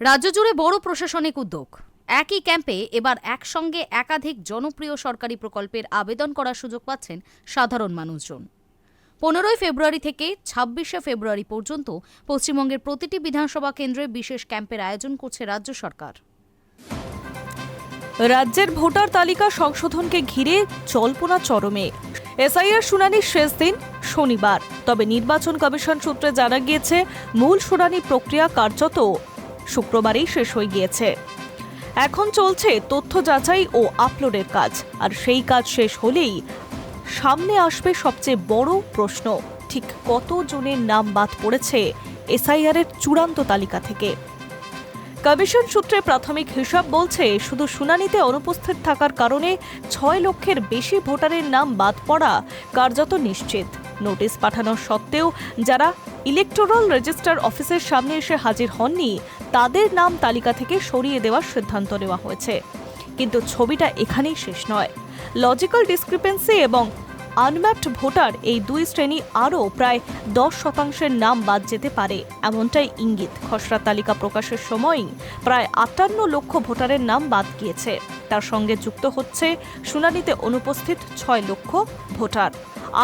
রাজ্য জুড়ে বড় প্রশাসনিক উদ্যোগ। একই ক্যাম্পে এবার একসঙ্গে একাধিক জনপ্রিয় সরকারি প্রকল্পের আবেদন করার সুযোগ পাচ্ছেন সাধারণ মানুষজন। পনেরোই ফেব্রুয়ারি থেকে ছাব্বিশে ফেব্রুয়ারি পর্যন্ত পশ্চিমবঙ্গের প্রতিটি বিধানসভা কেন্দ্রে বিশেষ ক্যাম্পের আয়োজন করছে রাজ্য সরকার। রাজ্যের ভোটার তালিকা সংশোধনকে ঘিরে জল্পনা চরমে। এসআইআর শুনানির শেষ দিন শনিবার, তবে নির্বাচন কমিশন সূত্রে জানা গিয়েছে, মূল শুনানি প্রক্রিয়া কার্যত শুক্রবারেই শেষ হয়ে গিয়েছে। এখন চলছে তথ্য যাচাই ও আপলোডের কাজ। আর সেই কাজ শেষ হলেই সামনে আসবে সবচেয়ে বড় প্রশ্ন। ঠিক কতজনের নাম বাদ পড়েছে এসআইআর এর চূড়ান্ত তালিকা থেকে? কমিশন সূত্রে প্রাথমিক হিসাব বলছে, শুধু শুনানিতে অনুপস্থিত থাকার কারণে ছয় লক্ষের বেশি ভোটারের নাম বাদ পড়া কার্যত নিশ্চিত। নোটিশ পাঠানো সত্ত্বেও যারা ইলেকটোরাল রেজিস্টার অফিসের সামনে এসে হাজির হননি, তাদের নাম তালিকা থেকে সরিয়ে দেওয়ার সিদ্ধান্ত নেওয়া হয়েছে। কিন্তু ছবিটা এখানেই শেষ নয়। লজিক্যাল ডিসক্রিপেন্সি এবং আনম্যাপড ভোটার এই দুই শ্রেণি আরও প্রায় দশ শতাংশের নাম বাদ যেতে পারে। এমনটাই ইঙ্গিত। খসড়া তালিকা প্রকাশের সময়ই প্রায় আটান্ন লক্ষ ভোটারের নাম বাদ গিয়েছে। তার সঙ্গে যুক্ত হচ্ছে শুনানিতে অনুপস্থিত ছয় লক্ষ ভোটার।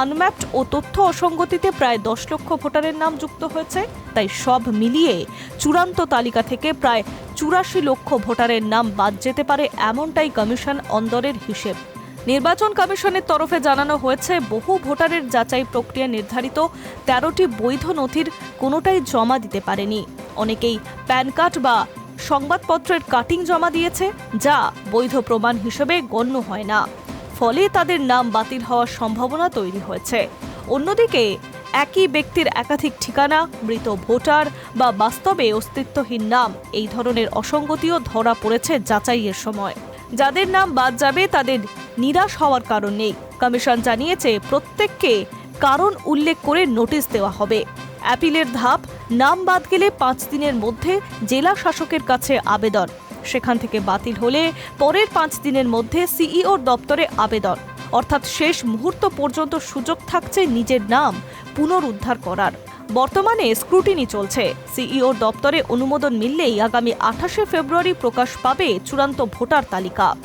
আনম্যাপড ও তথ্য অসঙ্গতিতে প্রায় দশ লক্ষ ভোটারের নাম যুক্ত হয়েছে। তাই সব মিলিয়ে চূড়ান্ত তালিকা থেকে প্রায় চুরাশি লক্ষ ভোটারের নাম বাদ যেতে পারে এমনটাই কমিশন অন্দরের হিসেব। নির্বাচন কমিশনের তরফে জানানো হয়েছে, বহু ভোটারের যাচাই প্রক্রিয়া নির্ধারিত, তেরোটি বৈধ নথির কোনোটাই জমা দিতে পারেনি। অনেকেই প্যান কার্ড বা সংবাদপত্রের কাটিং জমা দিয়েছে, যা বৈধ প্রমাণ হিসেবে গণ্য হয় না। ফলে তাদের নাম বাতিল হওয়ার সম্ভাবনা তৈরি হয়েছে। অন্যদিকে, একই ব্যক্তির একাধিক ঠিকানা, মৃত ভোটার বা বাস্তবে অস্তিত্বহীন নাম, এই ধরনের অসঙ্গতিও ধরা পড়েছে যাচাইয়ের সময়। যাদের নাম বাদ যাবে, তাদের নিরাশ হওয়ার কারণ নেই। কমিশন জানিয়েছে, প্রত্যেককে কারণ উল্লেখ করে নোটিশ দেওয়া হবে। অ্যাপিলের ধাপ, নাম বাদ গেলে পাঁচ দিনের মধ্যে জেলা শাসকের কাছে আবেদন। সেখান থেকে বাতিল হলে পরের পাঁচ দিনের মধ্যে সিইওর দপ্তরে আবেদন। অর্থাৎ শেষ মুহূর্ত পর্যন্ত সুযোগ থাকছে নিজের নাম পুনরুদ্ধার করার। বর্তমানে স্ক্রুটিনি চলছে। সিইওর দপ্তরে অনুমোদন মিললেই আগামী আঠাশে ফেব্রুয়ারি প্রকাশ পাবে চূড়ান্ত ভোটার তালিকা।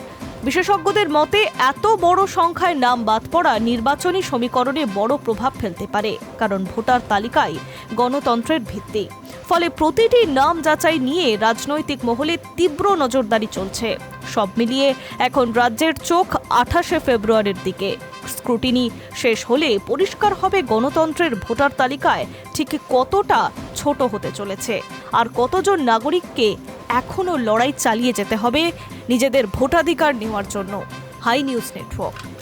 বিশেষজ্ঞদের মতে, এত বড় সংখ্যায় নাম বাদ পড়া নির্বাচনী সমীকরণে বড় প্রভাব ফেলতে পারে, কারণ ভোটার তালিকায় গণতন্ত্রের ভিত্তি। ফলে প্রতিটি নাম যাচাই নিয়ে রাজনৈতিক মহলে তীব্র নজরদারি চলছে। সব মিলিয়ে এখন রাজ্যের চোখ আঠাশে ফেব্রুয়ারির দিকে। স্ক্রুটিনি শেষ হলে পরিষ্কার হবে গণতন্ত্রের ভোটার তালিকায় ঠিক কতটা ছোট হতে চলেছে, আর কতজন নাগরিককে এখনও লড়াই চালিয়ে যেতে হবে নিজেদের ভোটাধিকার নেওয়ার জন্য। High news network.